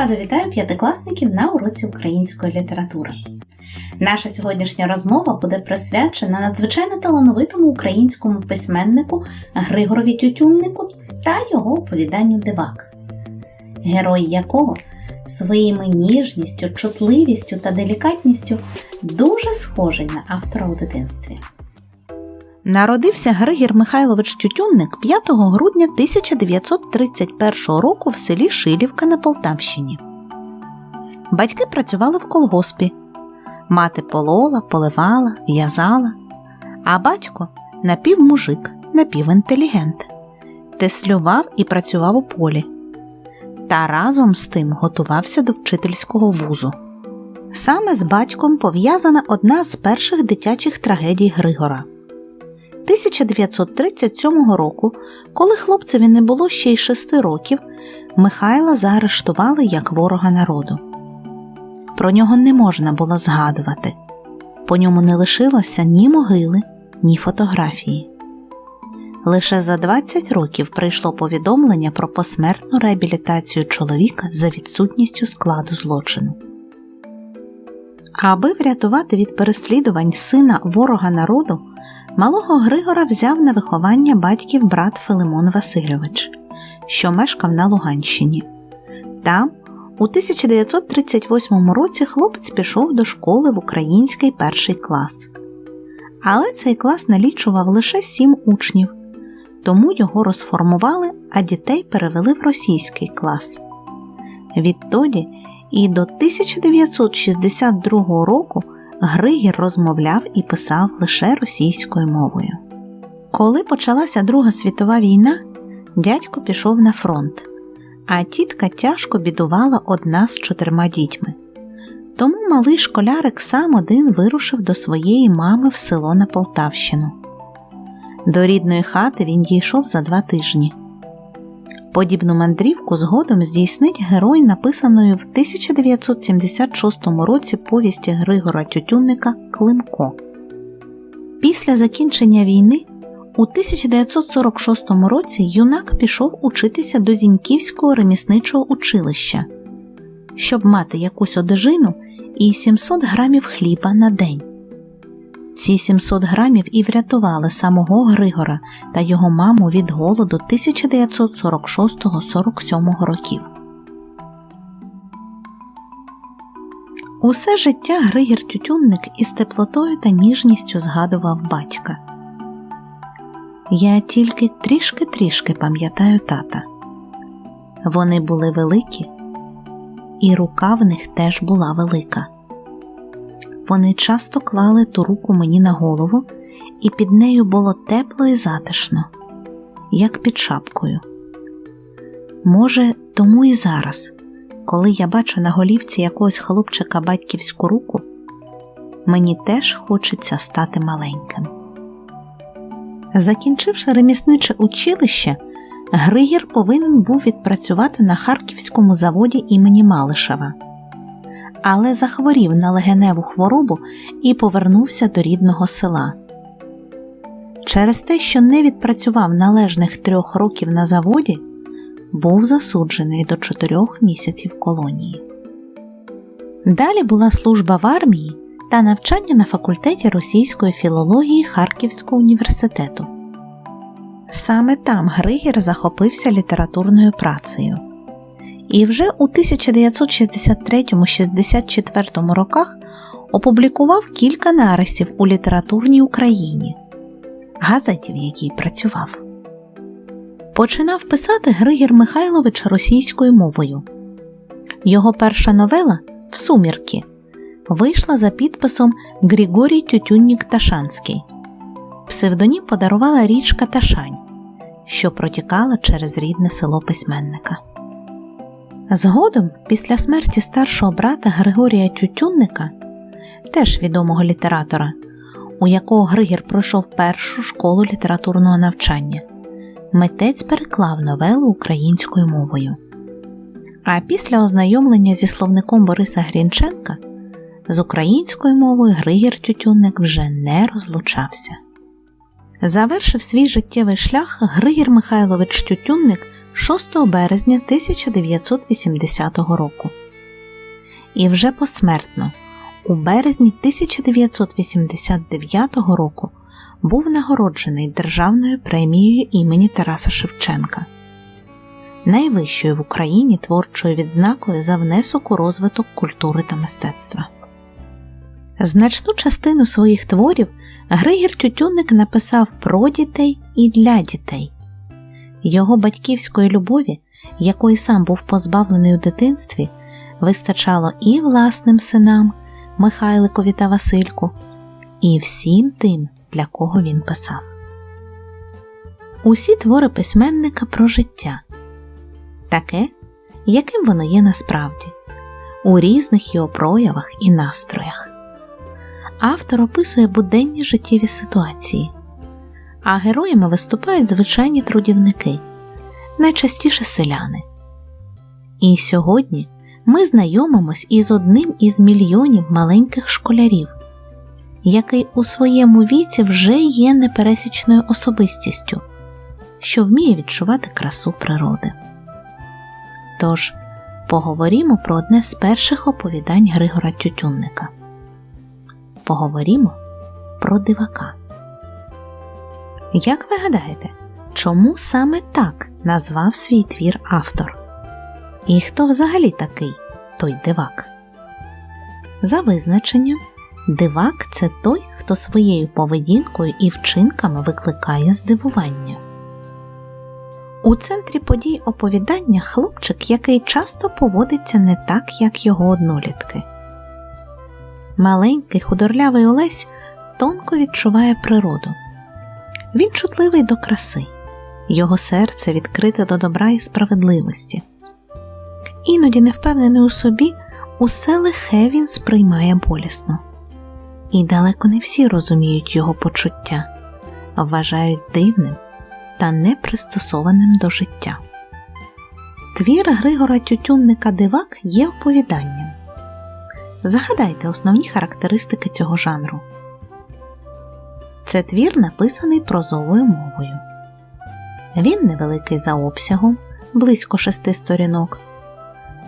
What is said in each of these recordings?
рада вітаю п'ятикласників на уроці української літератури. Наша сьогоднішня розмова буде присвячена надзвичайно талановитому українському письменнику Григорові Тютюннику та його оповіданню Дивак, герой якого своїми ніжністю, чутливістю та делікатністю дуже схожий на автора у дитинстві. Народився Григір Михайлович Тютюнник 5 грудня 1931 року в селі Шилівка на Полтавщині. Батьки працювали в колгоспі. Мати полола, поливала, в'язала, а батько напівмужик, напівінтелігент, теслював і працював у полі. Та разом з тим готувався до вчительського вузу. Саме з батьком пов'язана одна з перших дитячих трагедій Григора. 1937 року, коли хлопцеві не було ще й шести років, Михайла заарештували як ворога народу. Про нього не можна було згадувати, по ньому не лишилося ні могили, ні фотографії. Лише за 20 років прийшло повідомлення про посмертну реабілітацію чоловіка за відсутністю складу злочину. Аби врятувати від переслідувань сина ворога народу, малого Григора взяв на виховання батьків брат Филимон Васильович, що мешкав на Луганщині. Там, у 1938 році, хлопець пішов до школи в український перший клас. Але цей клас налічував лише сім учнів, тому його розформували, а дітей перевели в російський клас. Відтоді і до 1962 року Григір розмовляв і писав лише російською мовою. Коли почалася Друга світова війна, дядько пішов на фронт, а тітка тяжко бідувала одна з чотирма дітьми. Тому малий школярик сам один вирушив до своєї мами в село на Полтавщину. До рідної хати він дійшов за два тижні. Подібну мандрівку згодом здійснить герой написаної в 1976 році повісті Григора Тютюнника Климко. Після закінчення війни у 1946 році юнак пішов учитися до Зіньківського ремісничого училища, щоб мати якусь одежину і 700 грамів хліба на день. Ці 700 грамів і врятували самого Григора та його маму від голоду 1946-47 років. Усе життя Григір Тютюнник із теплотою та ніжністю згадував батька. Я тільки трішки-трішки пам'ятаю тата. Вони були великі, і рука в них теж була велика. Вони часто клали ту руку мені на голову, і під нею було тепло і затишно, як під шапкою. Може, тому і зараз, коли я бачу на голівці якогось хлопчика батьківську руку, мені теж хочеться стати маленьким. Закінчивши ремісниче училище, Григір повинен був відпрацювати на харківському заводі імені Малишева але захворів на легеневу хворобу і повернувся до рідного села. Через те, що не відпрацював належних трьох років на заводі, був засуджений до чотирьох місяців колонії. Далі була служба в армії та навчання на факультеті російської філології Харківського університету. Саме там Григір захопився літературною працею і вже у 1963-64 роках опублікував кілька нарисів у літературній Україні, газеті, в якій працював. Починав писати Григір Михайлович російською мовою. Його перша новела В сумірки вийшла за підписом Григорій Тютюннік Ташанський. Псевдонім подарувала річка Ташань, що протікала через рідне село письменника. Згодом, після смерті старшого брата Григорія Тютюнника, теж відомого літератора, у якого Григір пройшов першу школу літературного навчання, митець переклав новелу українською мовою. А після ознайомлення зі словником Бориса Грінченка з українською мовою Григір Тютюнник вже не розлучався. Завершив свій життєвий шлях Григір Михайлович Тютюнник 6 березня 1980 року. І вже посмертно, у березні 1989 року, був нагороджений Державною премією імені Тараса Шевченка, найвищою в Україні творчою відзнакою за внесок у розвиток культури та мистецтва. Значну частину своїх творів Григір Тютюнник написав про дітей і для дітей. Його батьківської любові, якої сам був позбавлений у дитинстві, вистачало і власним синам Михайликові та Васильку, і всім тим, для кого він писав. Усі твори письменника про життя таке, яким воно є насправді, у різних його проявах і настроях. Автор описує буденні життєві ситуації, а героями виступають звичайні трудівники, найчастіше селяни. І сьогодні ми знайомимось із одним із мільйонів маленьких школярів, який у своєму віці вже є непересічною особистістю, що вміє відчувати красу природи. Тож поговоримо про одне з перших оповідань Григора Тютюнника. Поговоримо про дивака. Як ви гадаєте, чому саме так назвав свій твір автор? І хто взагалі такий той дивак? За визначенням, дивак це той, хто своєю поведінкою і вчинками викликає здивування. У центрі подій оповідання хлопчик, який часто поводиться не так, як його однолітки. Маленький худорлявий Олесь тонко відчуває природу. Він чутливий до краси, його серце відкрите до добра і справедливості. Іноді, не впевнений у собі, усе лихе він сприймає болісно. І далеко не всі розуміють його почуття, вважають дивним та непристосованим до життя. Твір Григора Тютюнника Дивак є оповіданням. Загадайте основні характеристики цього жанру. Це твір написаний прозовою мовою. Він невеликий за обсягом близько шести сторінок.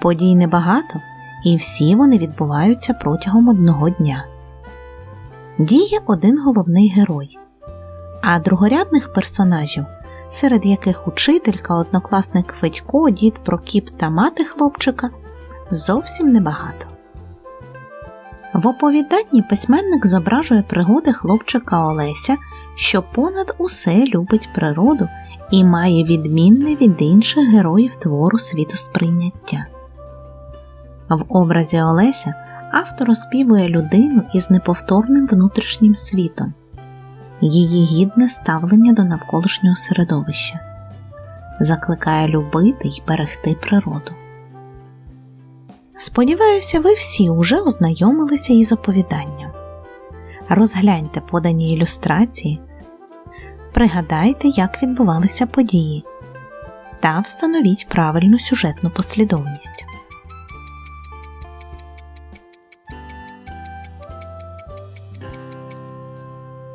Подій небагато, і всі вони відбуваються протягом одного дня. Діє один головний герой, а другорядних персонажів, серед яких учителька, однокласник Федько, дід Прокіп та мати хлопчика, зовсім небагато. В оповіданні письменник зображує пригоди хлопчика Олеся, що понад усе любить природу і має відмінне від інших героїв твору світосприйняття. В образі Олеся автор оспівує людину із неповторним внутрішнім світом, її гідне ставлення до навколишнього середовища, закликає любити й берегти природу. Сподіваюся, ви всі уже ознайомилися із оповіданням. Розгляньте подані ілюстрації, пригадайте, як відбувалися події, та встановіть правильну сюжетну послідовність.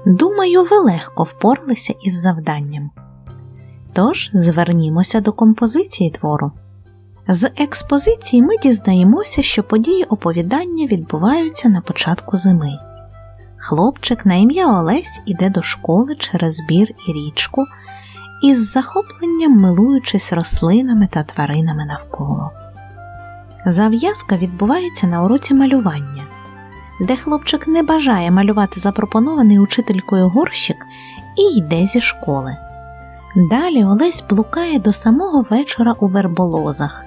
Думаю, ви легко впоралися із завданням. Тож звернімося до композиції твору. З експозиції ми дізнаємося, що події оповідання відбуваються на початку зими. Хлопчик на ім'я Олесь іде до школи через бір і річку, із захопленням милуючись рослинами та тваринами навколо. Зав'язка відбувається на уроці малювання, де хлопчик не бажає малювати запропонований учителькою горщик і йде зі школи. Далі Олесь блукає до самого вечора у верболозах.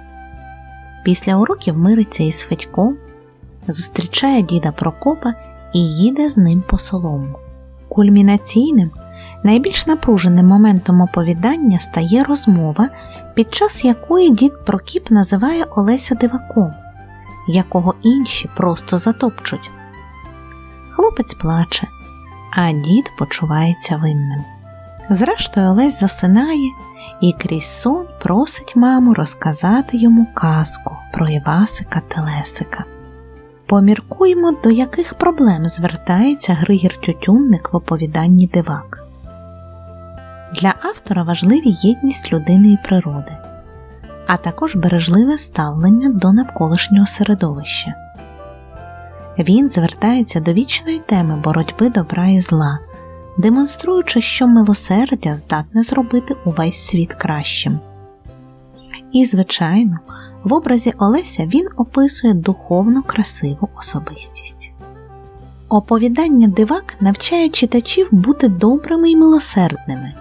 Після уроків мириться із Федьком, зустрічає діда Прокопа і їде з ним по солому. Кульмінаційним, найбільш напруженим моментом оповідання стає розмова, під час якої дід Прокіп називає Олеся диваком, якого інші просто затопчуть. Хлопець плаче, а дід почувається винним. Зрештою, Олесь засинає і крізь сон просить маму розказати йому казку про Івасика Телесика. Поміркуємо, до яких проблем звертається Григір Тютюнник в оповіданні дивак. Для автора важливі єдність людини і природи, а також бережливе ставлення до навколишнього середовища. Він звертається до вічної теми боротьби добра і зла, демонструючи, що милосердя здатне зробити увесь світ кращим. І, звичайно, в образі Олеся він описує духовно красиву особистість. Оповідання дивак навчає читачів бути добрими і милосердними,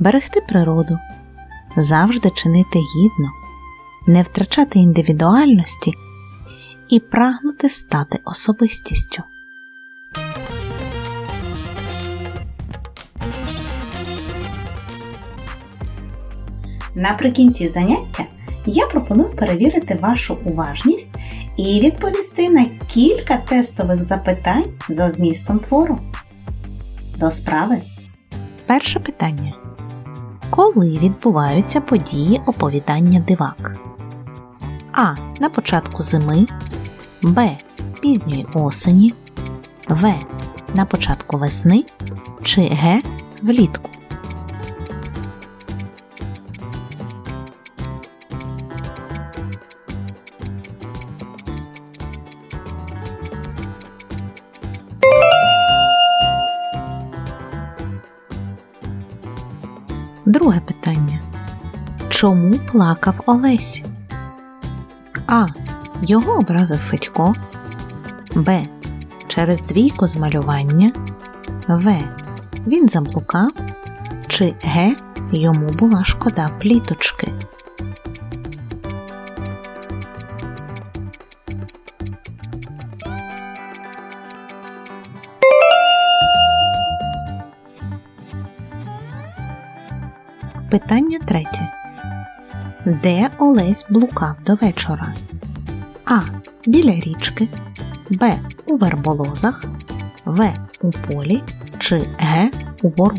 берегти природу, завжди чинити гідно, не втрачати індивідуальності і прагнути стати особистістю. Наприкінці заняття я пропоную перевірити вашу уважність і відповісти на кілька тестових запитань за змістом твору. До справи. Перше питання. Коли відбуваються події оповідання дивак? А. На початку зими, Б. Пізньої осені, В. На початку весни чи Г. Влітку. Чому плакав Олесь? А. Його образив Федько. Б. Через двійку з малювання. В. Він заблукав. Чи Г. Йому була шкода пліточки. Питання третє. Де Олесь блукав до вечора? А. Біля річки, Б. У верболозах, В. У полі чи Г. У бору.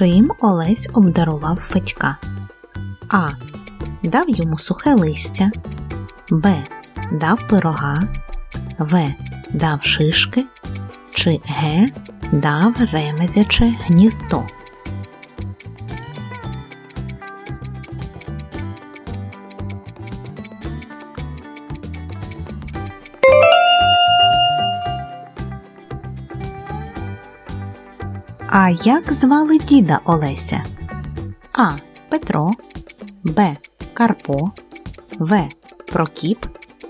Чим Олесь обдарував Федька? А. Дав йому сухе листя, Б. Дав пирога, В. Дав шишки, чи Г. Дав ремезяче гніздо. А як звали діда Олеся? А. Петро, Б. Карпо, В. Прокіп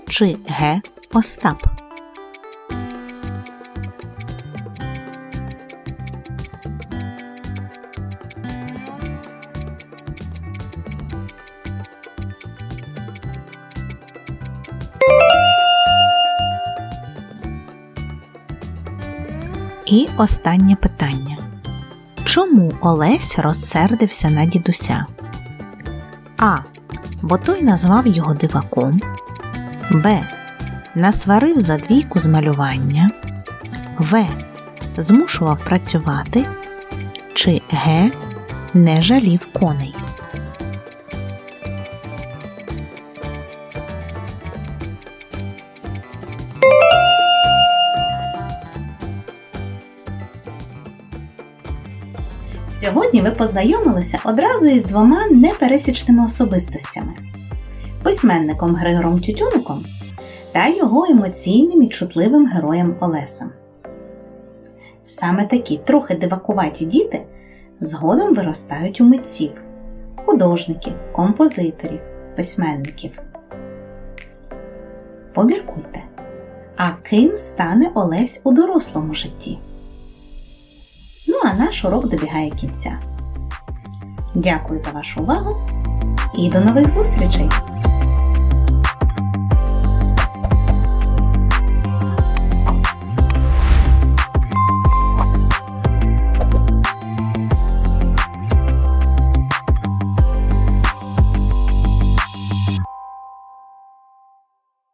чи Г. Остап. І останнє питання. Чому Олесь розсердився на дідуся? А. Бо той назвав його диваком. Б. Насварив за двійку з малювання. В. Змушував працювати. Чи Г. Не жалів коней. Сьогодні ви познайомилися одразу із двома непересічними особистостями письменником Григором Тютюником та його емоційним і чутливим героєм Олесем. Саме такі трохи дивакуваті діти згодом виростають у митців, художників, композиторів, письменників. Поміркуйте, а ким стане Олесь у дорослому житті? А наш урок добігає кінця. Дякую за вашу увагу і до нових зустрічей!